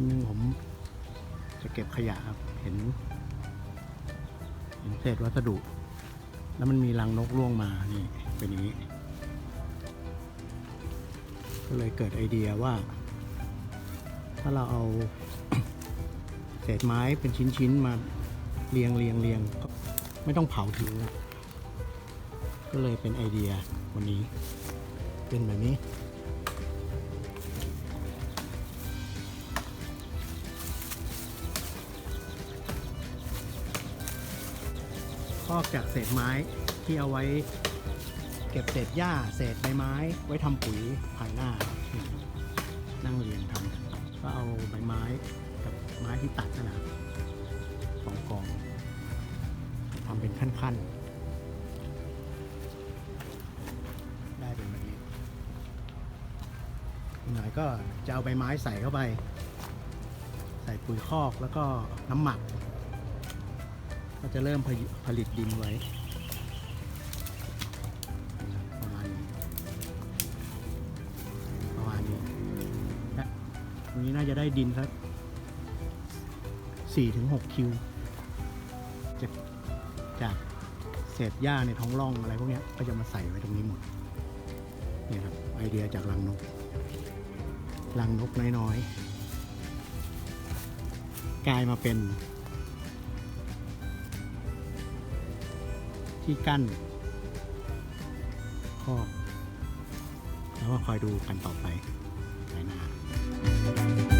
วันหนึ่งผมจะเก็บขยะครับ เห็น เห็นเศษวัสดุ แล้วมันมีรังนกร่วงมา นี่ เป็นอย่างนี้ ก็เลยเกิดไอเดียว่า ถ้าเราเอา เศษไม้เป็นชิ้นๆมาเรียงเรียงเรียงก็ไม่ต้องเผาทิ้งนะก็เลยเป็นไอเดียวันนี้ เป็นแบบนี้ คอกจากเศษไม้ที่เอาไว้เก็บเศษหญ้าเศษใบไม้ ไว้ทำปุ๋ยภายหน้านั่งเรียงทำก็เอาใบไม้กับไม้ที่ตัดนั่นนะครับสองกองทำเป็นขั้นๆ ได้เป็นแบบนี้หน่อยก็จะเอาใบไม้ใส่เข้าไป ใส่ปุ๋ยคอกแล้วก็น้ำหมัก ก็จะเริ่มผลิตผลิตดินไว้ประมาณนี้ประมาณนี้และตรงนี้น่าจะได้ดินสักสี่ถึงหกคิวจากจากเศษหญ้าในท้องร่องอะไรพวกนี้ก็จะมาใส่ไว้ตรงนี้หมดนี่ครับไอเดียจากรังนกรังนกน้อยๆ กลายมาเป็น ที่กั้นคอแล้วก็คอยดูกันต่อไปในหน้า